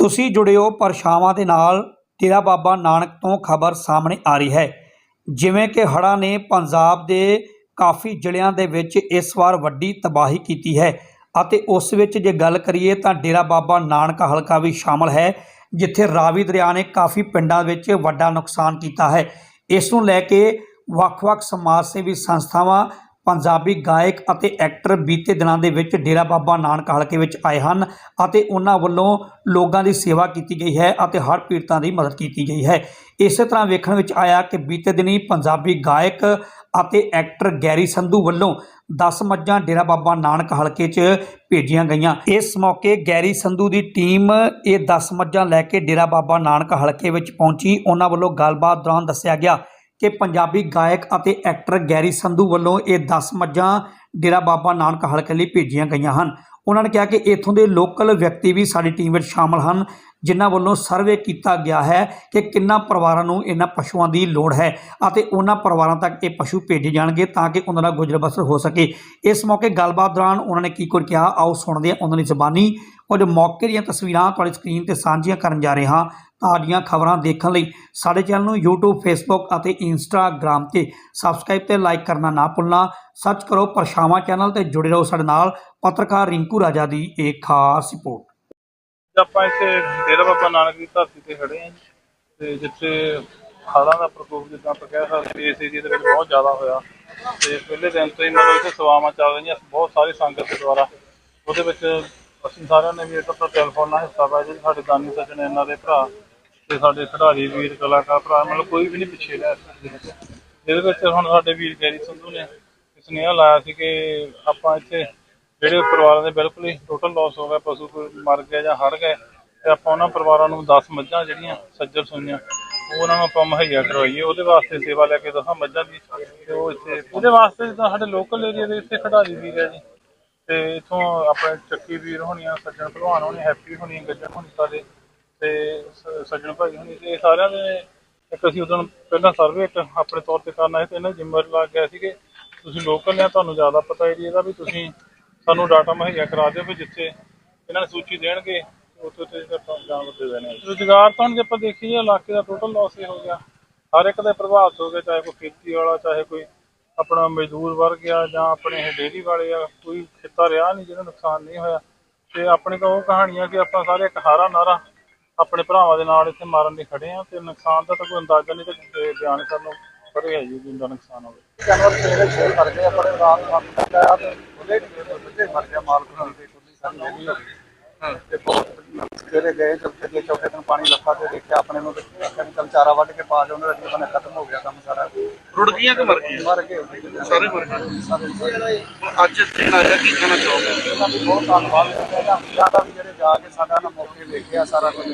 ਤੁਸੀਂ ਜੁੜਿਓ ਪਰਛਾਵਾਂ ਦੇ ਨਾਲ। ਡੇਰਾ ਬਾਬਾ ਨਾਨਕ ਤੋਂ ਖਬਰ ਸਾਹਮਣੇ ਆ ਰਹੀ ਹੈ। ਜਿਵੇਂ ਕਿ ਹੜ੍ਹਾਂ ਨੇ ਪੰਜਾਬ ਦੇ ਕਾਫੀ ਜ਼ਿਲ੍ਹਿਆਂ ਦੇ ਵਿੱਚ ਇਸ ਵਾਰ ਵੱਡੀ ਤਬਾਹੀ ਕੀਤੀ ਹੈ ਅਤੇ ਉਸ ਵਿੱਚ ਜੇ ਗੱਲ ਕਰੀਏ ਤਾਂ ਡੇਰਾ ਬਾਬਾ ਨਾਨਕ ਹਲਕਾ ਵੀ ਸ਼ਾਮਲ ਹੈ, ਜਿੱਥੇ ਰਾਵੀ ਦਰਿਆ ਨੇ ਕਾਫੀ ਪਿੰਡਾਂ ਵਿੱਚ ਵੱਡਾ ਨੁਕਸਾਨ ਕੀਤਾ ਹੈ। ਇਸ ਨੂੰ ਲੈ ਕੇ ਵੱਖ-ਵੱਖ ਸਮਾਜ ਸੇਵੀ ਸੰਸਥਾਵਾਂ ਪੰਜਾਬੀ ਗਾਇਕ ਅਤੇ ਐਕਟਰ ਬੀਤੇ ਦਿਨਾਂ ਦੇ ਵਿੱਚ ਡੇਰਾ ਬਾਬਾ ਨਾਨਕ ਹਲਕੇ ਵਿੱਚ ਆਏ ਹਨ ਅਤੇ ਉਹਨਾਂ ਵੱਲੋਂ ਲੋਕਾਂ ਦੀ ਸੇਵਾ ਕੀਤੀ ਗਈ ਹੈ ਅਤੇ ਹਰ ਪੀੜਤਾਂ ਦੀ ਮਦਦ ਕੀਤੀ ਗਈ ਹੈ। ਇਸੇ ਤਰ੍ਹਾਂ ਵੇਖਣ ਵਿੱਚ ਆਇਆ ਕਿ ਬੀਤੇ ਦਿਨੀ ਪੰਜਾਬੀ ਗਾਇਕ ਅਤੇ ਐਕਟਰ ਗੈਰੀ ਸੰਧੂ ਵੱਲੋਂ 10 ਮੱਝਾਂ ਡੇਰਾ ਬਾਬਾ ਨਾਨਕ ਹਲਕੇ 'ਚ ਭੇਜੀਆਂ ਗਈਆਂ। ਇਸ ਮੌਕੇ ਗੈਰੀ ਸੰਧੂ ਦੀ ਟੀਮ ਇਹ 10 ਮੱਝਾਂ ਲੈ ਕੇ ਡੇਰਾ ਬਾਬਾ ਨਾਨਕ ਹਲਕੇ ਵਿੱਚ ਪਹੁੰਚੀ। ਉਹਨਾਂ ਵੱਲੋਂ ਗੱਲਬਾਤ ਦੌਰਾਨ ਦੱਸਿਆ ਗਿਆ ਕਿ ਪੰਜਾਬੀ ਗਾਇਕ ਅਤੇ ਐਕਟਰ ਗੈਰੀ ਸੰਧੂ ਵੱਲੋਂ ਇਹ 10 ਮੱਝਾਂ ਡੇਰਾ ਬਾਬਾ ਨਾਨਕ ਹਲਕੇ ਲਈ ਭੇਜੀਆਂ ਗਈਆਂ ਹਨ। ਉਹਨਾਂ ਨੇ ਕਿਹਾ ਕਿ ਇੱਥੋਂ ਦੇ ਲੋਕਲ ਵਿਅਕਤੀ ਵੀ ਸਾਡੀ ਟੀਮ ਵਿੱਚ ਸ਼ਾਮਲ ਹਨ, ਜਿਨ੍ਹਾਂ ਵੱਲੋਂ ਸਰਵੇ ਕੀਤਾ ਗਿਆ ਹੈ ਕਿ ਕਿੰਨਾ ਪਰਿਵਾਰਾਂ ਨੂੰ ਇਹਨਾਂ ਪਸ਼ੂਆਂ ਦੀ ਲੋੜ ਹੈ ਅਤੇ ਉਹਨਾਂ ਪਰਿਵਾਰਾਂ ਤੱਕ ਇਹ ਪਸ਼ੂ ਭੇਜੇ ਜਾਣਗੇ ਤਾਂ ਕਿ ਉਹਨਾਂ ਦਾ ਗੁਜ਼ਰ ਬਸਰ ਹੋ ਸਕੇ। ਇਸ ਮੌਕੇ ਗੱਲਬਾਤ ਦੌਰਾਨ ਉਹਨਾਂ ਨੇ ਕੀ ਕੁਝ ਕਿਹਾ, ਆਓ ਸੁਣਦੇ ਹਾਂ ਉਹਨਾਂ ਦੀ ਜ਼ਬਾਨੀ। ਕੁਝ ਮੌਕੇ ਦੀਆਂ ਤਸਵੀਰਾਂ ਤੁਹਾਡੀ ਸਕਰੀਨ ਤੇ ਸਾਂਝੀਆਂ ਕਰਨ ਜਾ ਰਹੇ ਹਾਂ ਤਾਜ਼ੀਆਂ ਖਬਰਾਂ ਦੇਖਣ ਲਈ ਸਾਡੇ ਚੈਨਲ ਨੂੰ YouTube, Facebook ਅਤੇ Instagram ਤੇ ਸਬਸਕ੍ਰਾਈਬ ਤੇ ਲਾਈਕ ਕਰਨਾ ਨਾ ਭੁੱਲਣਾ। ਸਰਚ ਕਰੋ ਪਰਛਾਵਾਂ ਚੈਨਲ ਤੇ ਜੁੜੇ ਰਹੋ ਸਾਡੇ ਨਾਲ। ਪੱਤਰਕਾਰ ਰਿੰਕੂ ਰਾਜਾ ਦੀ ਇੱਕ ਖਾਸ ਰਿਪੋਰਟ। ਆਪਾਂ ਇੱਥੇ ਡੇਰਾ ਬਾਬਾ ਨਾਨਕ ਦੀ ਧਰਤੀ ਤੇ ਖੜੇ ਹਾਂ ਤੇ ਜਿੱਥੇ ਹੜ੍ਹਾਂ ਦਾ ਪ੍ਰਕੋਪ ਜਿੱਦਾਂ ਆਪਾਂ ਕਹਿ ਸਕਦੇ ਇਸ ਏਰੀਏ ਦੇ ਵਿੱਚ ਬਹੁਤ ਜ਼ਿਆਦਾ ਹੋਇਆ। ਤੇ ਪਹਿਲੇ ਦਿਨ ਤੋਂ ਹੀ ਮਤਲਬ ਇੱਥੇ ਸੇਵਾਵਾਂ ਚੱਲ ਰਹੀਆਂ, ਬਹੁਤ ਸਾਰੀ ਸੰਗਤ ਦੇ ਦੁਆਰਾ ਉਹਦੇ ਵਿੱਚ ਅਸੀਂ ਸਾਰਿਆਂ ਨੇ ਵੀ ਇੱਕ ਆਪਣਾ ਟੈਲੀਫੋਨ ਨਾਲ ਹਿੱਸਾ ਪਾਇਆ ਜਿਹੜੇ ਸਾਡੇ ਦਾਨੀ ਸੱਜਣ ਇਹਨਾਂ ਦੇ ਭਰਾ ਤੇ ਸਾਡੇ ਖਿਡਾਰੀ ਵੀਰ, ਕਲਾਕਾਰ ਭਰਾ, ਮਤਲਬ ਕੋਈ ਵੀ ਨਹੀਂ ਪਿੱਛੇ ਰਿਹਾ ਇਸ ਇਹਦੇ ਵਿੱਚ ਹੁਣ ਸਾਡੇ ਵੀਰ ਗੈਰੀ ਸੰਧੂ ਨੇ ਸੁਨੇਹਾ ਲਾਇਆ ਸੀ ਕਿ ਆਪਾਂ ਇੱਥੇ ਜਿਹੜੇ ਪਰਿਵਾਰਾਂ ਦੇ ਬਿਲਕੁਲ ਹੀ ਟੋਟਲ ਲਾਸ ਹੋ ਗਿਆ, ਪਸ਼ੂ ਕੋਈ ਮਰ ਗਿਆ ਜਾਂ ਹਰ ਗਏ ਤੇ ਆਪਾਂ ਉਹਨਾਂ ਪਰਿਵਾਰਾਂ ਨੂੰ 10 ਮੱਝਾਂ ਜਿਹੜੀਆਂ ਸੱਜਰ ਸੁਈਆਂ ਉਹਨਾਂ ਨੂੰ ਆਪਾਂ ਮੁਹੱਈਆ ਕਰਵਾਈਏ, ਉਹਦੇ ਵਾਸਤੇ ਸੇਵਾ ਲੈ ਕੇ ਦਸਾਂ ਮੱਝਾਂ ਦੀ, ਤੇ ਉਹ ਇੱਥੇ ਉਹਦੇ ਵਾਸਤੇ ਜਿੱਦਾਂ ਸਾਡੇ ਲੋਕਲ ਏਰੀਆ ਦੇ ਇੱਥੇ ਖਿਡਾਰੀ ਵੀਰ ਹੈ ਜੀ। ਤੇ ਇਥੋਂ ਆਪਣੇ ਚੱਕੀ ਵੀਰ ਹੋਣੀਆਂ ਸੱਜਣ ਭਲਵਾਨ ਹੋਣੀ, ਹੈਪੀ ਹੋਣੀ, ਗੱਜਣ ਹੋਣੀ ਸਾਰੇ, ਤੇ ਸ- ਸੱਜਣ ਭਾਈ ਹੋਣੀ, ਤੇ ਸਾਰਿਆਂ ਦੇ ਇੱਕ ਅਸੀਂ ਉਦੋਂ ਪਹਿਲਾਂ ਸਰਵੇ ਇੱਕ ਆਪਣੇ ਤੌਰ ਤੇ ਕਰਨਾ ਸੀ ਤੇ ਇਹਨਾਂ ਜਿੰਮਰ ਲੱਗ ਗਿਆ ਸੀਗੇ। ਤੁਸੀਂ ਲੋਕਲ ਨੇ ਤੁਹਾਨੂੰ ਜ਼ਿਆਦਾ ਪਤਾ ਏਰੀਆ ਦਾ ਵੀ ਤੁਸੀਂ ਸਾਨੂੰ ਡਾਟਾ ਮੁਹੱਈਆ ਕਰਾ ਦਿਓ ਵੀ ਜਿੱਥੇ ਇਹਨਾਂ ਨੇ ਸੂਚੀ ਦੇਣਗੇ, ਉੱਥੇ ਤੇ ਆਪਾਂ ਜਾਣ ਦੇ ਦੇਣੇ ਰੁਜ਼ਗਾਰ ਤਾਂ ਹੁਣ ਜੇ ਆਪਾਂ ਦੇਖੀਏ, ਇਲਾਕੇ ਦਾ ਟੋਟਲ ਲਾਸ ਹੀ ਹੋ ਗਿਆ। ਹਰ ਇੱਕ ਦੇ ਪ੍ਰਭਾਵਿਤ ਹੋ ਗਏ, ਚਾਹੇ ਕੋਈ ਖੇਤੀ ਵਾਲਾ, ਚਾਹੇ ਕੋਈ ਆਪਣਾ ਮਜ਼ਦੂਰ ਵਰਗ ਆ ਜਾਂ ਆਪਣੇ ਇਹ ਡੇਅਰੀ ਵਾਲੇ ਆ ਕੋਈ ਖੇਤਾ ਰਿਹਾ ਨਹੀਂ ਜਿਹਦਾ ਨੁਕਸਾਨ ਨਹੀਂ ਹੋਇਆ। ਤੇ ਆਪਣੇ ਕੋਲ ਉਹ ਕਹਾਣੀਆਂ ਕਿ ਆਪਾਂ ਸਾਰੇ ਇੱਕ ਹਾਰਾ ਨਾਰਾ ਆਪਣੇ ਭਰਾਵਾਂ ਦੇ ਨਾਲ ਇੱਥੇ ਮਾਰਨ ਲਈ ਖੜੇ ਆ ਤੇ ਨੁਕਸਾਨ ਦਾ ਤਾਂ ਕੋਈ ਅੰਦਾਜ਼ਾ ਨਹੀਂ ਤੇ ਬਿਆਨ ਕਰਨ ਨੂੰ ਪਰੇ ਹੈ ਜੀ ਜਿੰਦਾ ਨੁਕਸਾਨ ਹੋਵੇ। ਜਾਨਵਰ ਸਵੇਰੇ ਸ਼ੇਰ ਮਰ ਗਏ ਆਪਣੇ ਰਾਤ ਨੂੰ ਗਿਆ ਤੇ ਉਹਦੇ ਬੱਚੇ ਮਰ ਗਿਆ ਮਾਲ ਖੁਰਾਨ ਦੇ ਕੋਈ ਸਾਨੂੰ ਨਹੀਂ ਹੋਈ ਤੇ ਬਹੁਤ ਜਿਹੜੇ ਗਏ ਚੌਥੇ ਦੇ ਚੌਥੇ ਦਿਨ ਪਾਣੀ ਲੱਥਾ ਤੇ ਦੇਖਿਆ ਆਪਣੇ ਨੂੰ ਤੇ ਕਹਿੰਦੇ ਚੱਲ ਚਾਰਾ ਵੱਢ ਕੇ ਪਾ ਜਾਓ ਅਗਲੇ ਬੰਨੇ ਖਤਮ ਹੋ ਗਿਆ ਕੰਮ ਸਾਰਾ। ਰੁੜ ਗਈਆਂ ਕਿ ਮਰ ਗਈਆਂ? ਮਰ ਗਏ। ਸਾਰੇ ਮਰ ਗਏ। ਸਾਰੇ ਅੱਜ ਦਿਨ ਆਇਆ ਕੀ ਕਹਿਣਾ ਚਾਹੋਗੇ ਦਾ ਬਹੁਤ ਧੰਨਵਾਦ। ਕਰਦਾ ਜ਼ਿਆਦਾ ਵੀ ਜਿਹੜੇ ਜਾ ਕੇ ਸਾਡਾ ਨਾ ਮੌਕੇ ਵੇਖਿਆ ਸਾਰਾ ਕੁਝ।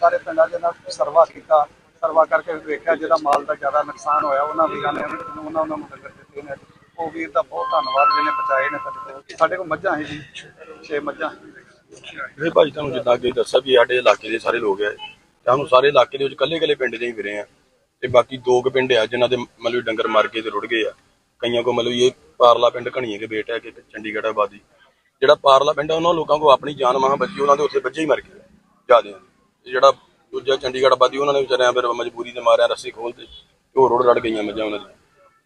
ਸਾਰੇ ਪਿੰਡਾਂ ਦੇ ਨਾਲ ਸਰਵਾ ਕੀਤਾ। ਸਰਵਾ ਕਰਕੇ ਵੇਖਿਆ ਜਿਹੜਾ ਮਾਲ ਦਾ ਜ਼ਿਆਦਾ ਨੁਕਸਾਨ ਹੋਇਆ ਉਹਨਾਂ ਵੀਰਾਂ ਨੇ ਉਹਨਾਂ ਉਹਨਾਂ ਨੂੰ ਡੰਗਰ ਦਿੱਤੇ ਨੇ। ਉਹ ਵੀਰ ਦਾ ਬਹੁਤ ਧੰਨਵਾਦ ਜਿਹਨੇ ਬਚਾਏ ਨੇ ਸਾਡੇ ਕੋਲ। ਸਾਡੇ ਕੋਲ ਮੱਝਾਂ ਹੈ ਜੀ 6 ਮੱਝਾਂ। ਇਹ ਭਾਈ ਤੁਹਾਨੂੰ ਜਿੱਦਾਂ ਅੱਗੇ ਦੱਸਿਆ ਵੀ ਸਾਡੇ ਇਲਾਕੇ ਦੇ ਸਾਰੇ ਲੋਕ ਆ ਸਾਨੂੰ ਸਾਰੇ ਇਲਾਕੇ ਦੇ ਵਿੱਚ ਕੱਲੇ ਕੱਲੇ ਪਿੰਡ ਦੇ ਹੀ ਫਿਰੇ ਆ। ਤੇ ਬਾਕੀ ਦੋ ਕੁ ਪਿੰਡ ਆ ਜਿਨ੍ਹਾਂ ਦੇ ਮਤਲਬ ਡੰਗਰ ਮਰ ਗਏ ਤੇ ਰੁੜ ਗਏ ਆ। ਕਈਆਂ ਕੋ ਮਤਲਬ ਇਹ ਪਾਰਲਾ ਪਿੰਡ ਘਣੀਏ ਕੇ ਬੇਟਾ ਕਿ ਚੰਡੀਗੜ੍ਹ ਆਬਾਦੀ। ਜਿਹੜਾ ਪਾਰਲਾ ਪਿੰਡ ਆ, ਉਹਨਾਂ ਲੋਕਾਂ ਕੋ ਆਪਣੀ ਜਾਨ ਮਾਂ ਬਚੀ ਉਹਨਾਂ ਦੇ ਉੱਥੇ ਬੱਚੇ ਹੀ ਮਰ ਗਏ ਜ਼ਿਆਦਿਆਂ ਦੇ ਜਿਹੜਾ ਦੂਜਾ ਚੰਡੀਗੜ੍ਹ ਆਬਾਦੀ, ਉਹਨਾਂ ਨੇ ਵਿਚਾਰਿਆਂ ਫਿਰ ਮਜਬੂਰੀ ਤੇ ਮਾਰਿਆ, ਰੱਸੀ ਖੋਲ ਤੇ ਉਹ ਰੁੜ ਰੜ ਗਈਆਂ ਮੱਝਾਂ ਉਹਨਾਂ ਦੀਆਂ।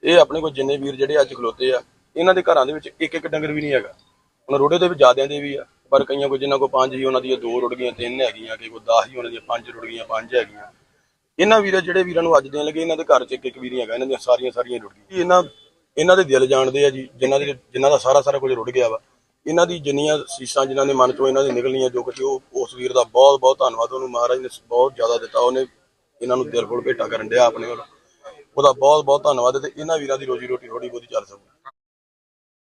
ਇਹ ਆਪਣੇ ਕੋਲ ਜਿੰਨੇ ਵੀਰ ਜਿਹੜੇ ਅੱਜ ਖਲੋਤੇ ਆ, ਇਹਨਾਂ ਦੇ ਘਰਾਂ ਦੇ ਵਿੱਚ ਇੱਕ ਇੱਕ ਡੰਗਰ ਵੀ ਨਹੀਂ ਹੈਗਾ। ਹੁਣ ਰੋੜੇ ਦੇ ਵੀ ਜ਼ਿਆਦਿਆਂ ਦੇ ਵੀ ਆ। ਪਰ ਕਈਆਂ ਕੋ ਜਿਨ੍ਹਾਂ ਕੋ ਪੰਜ ਹੀ ਉਹਨਾਂ ਦੀਆਂ ਦੋ ਰੁੜ ਗਈਆਂ, ਤਿੰਨ ਹੈਗੀਆਂ ਕਿ ਕੋ 10 ਹੀ ਉਹਨਾਂ ਦੀਆਂ ਪੰਜ ਰੁੜ ਗਈਆਂ, ਪੰਜ ਹੈਗੀਆਂ। ਇਹਨਾਂ ਵੀਰਾਂ, ਜਿਹੜੇ ਵੀਰਾਂ ਨੂੰ ਅੱਜ ਦੇਣ ਲੱਗੇ, ਇਹਨਾਂ ਦੇ ਘਰ 'ਚ ਇੱਕ ਇੱਕ ਵੀਰ ਹੈਗਾ ਇਹਨਾਂ ਦੀਆਂ ਸਾਰੀਆਂ ਸਾਰੀਆਂ ਰੁੜ ਗਈਆਂ। ਇਹਨਾਂ ਇਹਨਾਂ ਦੇ ਦਿਲ ਜਾਣਦੇ ਆ ਜੀ, ਜਿਨ੍ਹਾਂ ਦੇ ਜਿਨ੍ਹਾਂ ਦਾ ਸਾਰਾ ਸਾਰਾ ਕੁਝ ਰੁੜ ਗਿਆ ਵਾ। ਇਹਨਾਂ ਦੀ ਜਿੰਨੀਆਂ ਸੀਸਾਂ ਜਿਨ੍ਹਾਂ ਦੇ ਮਨ ਚੋਂ ਇਹਨਾਂ ਦੀ ਨਿਕਲਣੀਆਂ, ਜੋ ਕੁਝ ਉਹ ਉਸ ਵੀਰ ਦਾ ਬਹੁਤ ਬਹੁਤ ਧੰਨਵਾਦ ਉਹਨੂੰ ਮਹਾਰਾਜ ਨੇ ਬਹੁਤ ਜ਼ਿਆਦਾ ਦਿੱਤਾ। ਉਹਨੇ ਇਹਨਾਂ ਨੂੰ ਦਿਲ ਖੋਲ ਭੇਟਾ ਕਰਨ ਡਿਆ ਆਪਣੇ ਵੱਲ। ਉਹਦਾ ਬਹੁਤ ਬਹੁਤ ਧੰਨਵਾਦ ਤੇ ਇਹਨਾਂ ਵੀਰਾਂ ਦੀ ਰੋਜੀ ਰੋਟੀ ਥੋੜੀ ਬਹੁਤੀ ਚੱਲ ਸਕੂ।